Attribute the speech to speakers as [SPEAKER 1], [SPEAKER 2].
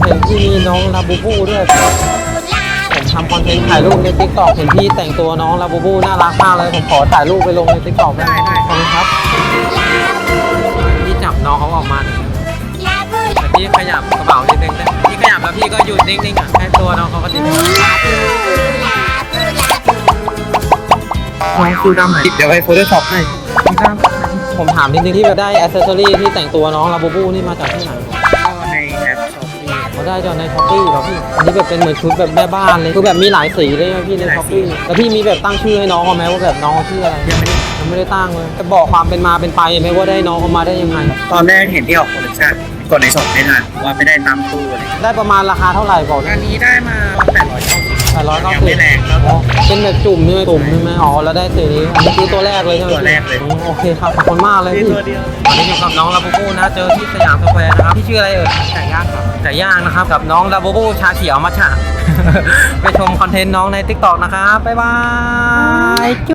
[SPEAKER 1] เห็นที่มีน้องลาบูบูด้วยผมทำคอนเทนต์ถ่ายรูปในทิกตอกเห็นพี่แต่งตัวน้องลาบูบูน่ารักมากเลยผมขอถ่ายรูปไปลงในทิกตอกได้ไหมขอบครับพี่จับน้องเขาออกมาหน่อยแต่พี่ขยับกระเป๋านิดนึงนะพี่ขยับแล้วพี่ก็หยุดนิ่งๆอะแค่ตัวน้องเขาก็ติดน้องคือดำเดี๋ยวไปโฟโต้ช็อปให้ผมถามนิดนึงที่แบบได้อ c เซสซอรี่ที่แต่งตัวน้องลาบูบูนี่มาจากที่ไหน
[SPEAKER 2] ปี้
[SPEAKER 1] เขาได้จากในช้อปปี้เหรอพี่อันนี้แบบเป็นเหมือนชุดแบบแม่บ้านเลยคือแบบมีหลายสีเลยนะพี่ในช้อปปี้แล้วพี่มีแบบตั้งชื่อให้น้องเขาไหมว่าแบบน้องเขาชื่ออะไร
[SPEAKER 2] ยังไม่ได้
[SPEAKER 1] ยังไม่ได้ตั้งเลยจะบอกความเป็นมาเป็นไปไหมว่าได้น้องเขามาได้ยังไง
[SPEAKER 2] ตอนแรกเห็นที่ออกโปรโมชั่นกดในช็อปไม่ทันว่าไม่ได้ตามตู้เลย
[SPEAKER 1] ได้ประมาณราคาเท่าไหร่บอก
[SPEAKER 2] อันนี้ได้มา800เท่า
[SPEAKER 1] แป ดร้อยเก้า
[SPEAKER 2] ยัง
[SPEAKER 1] สิ
[SPEAKER 2] ไม่
[SPEAKER 1] บ
[SPEAKER 2] แรงครับ
[SPEAKER 1] อ๋อเป็นแบบจุ่มใช่ไหมจุ่มใช่ไหมอ๋อแล้วได้สีนี้อันนี้คือตัวแรกเลยใช่ไหม
[SPEAKER 2] ตัวแรกเลย
[SPEAKER 1] อ๋อโอเคครับขอบคุณมากเลย
[SPEAKER 2] มี
[SPEAKER 1] พี่
[SPEAKER 2] ตัวเดียว
[SPEAKER 1] ตอนนี้อยู่กับน้องลาบูบูนะเจอที่สยามสแควร์นะครับพี่ชื่ออะไรเอ่ย
[SPEAKER 2] ไก่ย่างครับ
[SPEAKER 1] ไก่ย่างนะครับกับน้องลาบูบูชาเขียวมัทฉะไปชมคอนเทนต์น้องใน t ิ k t o k นะครับบ๊ายบาย